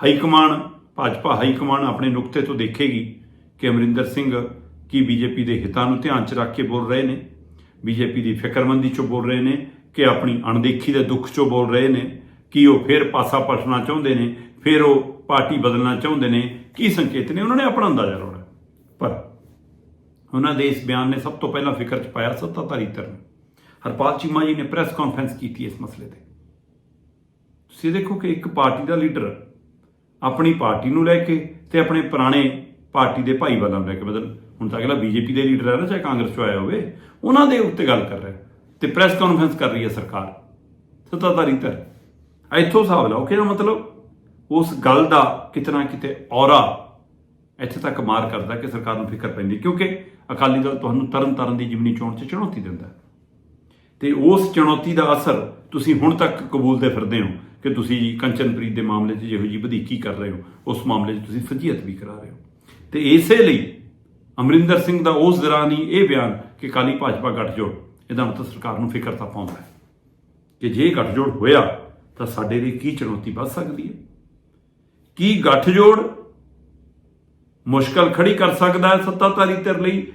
High command Bhajpa high command ਆਪਣੇ ਨੁਕਤੇ ਤੋਂ ਦੇਖੇਗੀ ਕਿ ਅਮਰਿੰਦਰ ਸਿੰਘ ਕੀ ਬੀਜੇਪੀ ਦੇ ਹਿੱਤਾਂ ਨੂੰ ਧਿਆਨ 'ਚ ਰੱਖ ਕੇ ਬੋਲ ਰਹੇ ਨੇ, ਬੀਜੇਪੀ ਦੀ ਫਿਕਰਮੰਦੀ 'ਚੋਂ ਬੋਲ ਰਹੇ ਨੇ, ਕਿ ਆਪਣੀ ਅਣਦੇਖੀ ਦੇ ਦੁੱਖ 'ਚੋਂ ਬੋਲ ਰਹੇ ਨੇ, ਕੀ ਉਹ ਫਿਰ ਪਾਸਾ ਪਲਟਣਾ ਚਾਹੁੰਦੇ ਨੇ, ਫਿਰ ਉਹ ਪਾਰਟੀ ਬਦਲਣਾ ਚਾਹੁੰਦੇ ਨੇ, ਕੀ ਸੰਕੇਤ ਨੇ, ਉਹਨਾਂ ਨੇ ਆਪਣਾ ਅੰਦਾਜ਼ਾ ਲਾਉਣਾ ਪਰ ਉਹਨਾਂ ਦੇ ਇਸ ਬਿਆਨ ਨੇ ਸਭ ਤੋਂ ਪਹਿਲਾਂ ਫਿਕਰ 'ਚ ਪਾਇਆ ਸੱਤਾਧਾਰੀ ਧਿਰ ਨੂੰ। ਹਰਪਾਲ ਚੀਮਾ ਜੀ ਨੇ ਪ੍ਰੈਸ ਕਾਨਫਰੰਸ ਕੀਤੀ ਇਸ ਮਸਲੇ ਤੇ। ਤੁਸੀਂ ਦੇਖੋ ਕਿ ਇੱਕ ਪਾਰਟੀ ਦਾ ਲੀਡਰ ਆਪਣੀ ਪਾਰਟੀ ਨੂੰ ਲੈ ਕੇ ਤੇ ਆਪਣੇ ਪੁਰਾਣੇ ਪਾਰਟੀ ਦੇ ਭਾਈਵਾਲਾਂ ਨੂੰ ਲੈ ਕੇ ਮਤਲਬ ਹੁਣ ਤਾਂ ਅਗਲਾ ਬੀਜੇਪੀ ਦੇ ਲੀਡਰ ਹੈ ਨਾ, ਚਾਹੇ ਕਾਂਗਰਸ ਚੋਂ ਆਇਆ ਹੋਵੇ, ਉਹਨਾਂ ਦੇ ਉੱਤੇ ਗੱਲ ਕਰ ਰਿਹਾ। ਤੇ ਪ੍ਰੈਸ ਕਾਨਫਰੰਸ ਕਰ ਰਹੀ ਹੈ ਸਰਕਾਰ। ਸੱਤਾਧਾਰੀ ਧਿਰ। ਇੱਥੋਂ ਹਿਸਾਬ ਲਾਓ ਕਿ ਮਤਲਬ? ਉਸ ਗੱਲ ਦਾ ਕਿਤਨਾ ਕਿਤੇ ਔਰਾ ਇੱਥੇ ਤੱਕ ਮਾਰ ਕਰਦਾ ਕਿ ਸਰਕਾਰ ਨੂੰ ਫਿਕਰ ਪੈਂਦੀ, ਕਿਉਂਕਿ ਅਕਾਲੀ ਦਲ ਤੁਹਾਨੂੰ ਤਰਨ ਤਾਰਨ ਦੀ ਜਿਮਨੀ ਚੋਣ 'ਚ ਚੁਣੌਤੀ ਦਿੰਦਾ। ਹੈ। ਤੇ ਉਸ ਚੁਣੌਤੀ ਦਾ ਅਸਰ ਤੁਸੀਂ ਹੁਣ ਤੱਕ ਕਬੂਲਦੇ ਫਿਰਦੇ ਹੋ। ਕਿ ਤੁਸੀਂ ਕੰਚਨਪ੍ਰੀਤ ਦੇ ਮਾਮਲੇ 'ਚ ਜਿਹੋ ਜੀ ਵਧੀਕੀ ਕਰ ਰਹੇ ਹੋ, ਉਸ ਮਾਮਲੇ 'ਚ ਤੁਸੀਂ ਫਜੀਅਤ ਵੀ ਕਰਾ ਰਹੇ ਹੋ। ਤੇ ਇਸੇ ਲਈ ਅਮਰਿੰਦਰ ਸਿੰਘ ਦਾ ਉਸ ਦੌਰਾਨ ਹੀ ਇਹ ਬਿਆਨ ਕਿ ਕਾਲੀ ਭਾਜਪਾ ਗੱਠਜੋੜ, ਇਹਦਾ ਮਤਲਬ ਸਰਕਾਰ ਨੂੰ ਫਿਕਰ ਤਾਂ ਪਾਉਂਦਾ ਹੈ ਕਿ ਜੇ ਇਹ ਗੱਠਜੋੜ ਹੋਇਆ ਤਾਂ ਸਾਡੇ ਲਈ ਕੀ ਚੁਣੌਤੀ ਵੱਧ ਸਕਦੀ ਹੈ? ਕੀ ਗੱਠਜੋੜ ਮੁਸ਼ਕਲ ਖੜੀ ਕਰ ਸਕਦਾ ਹੈ ਸੱਤਾਧਾਰੀ ਧਿਰ ਲਈ?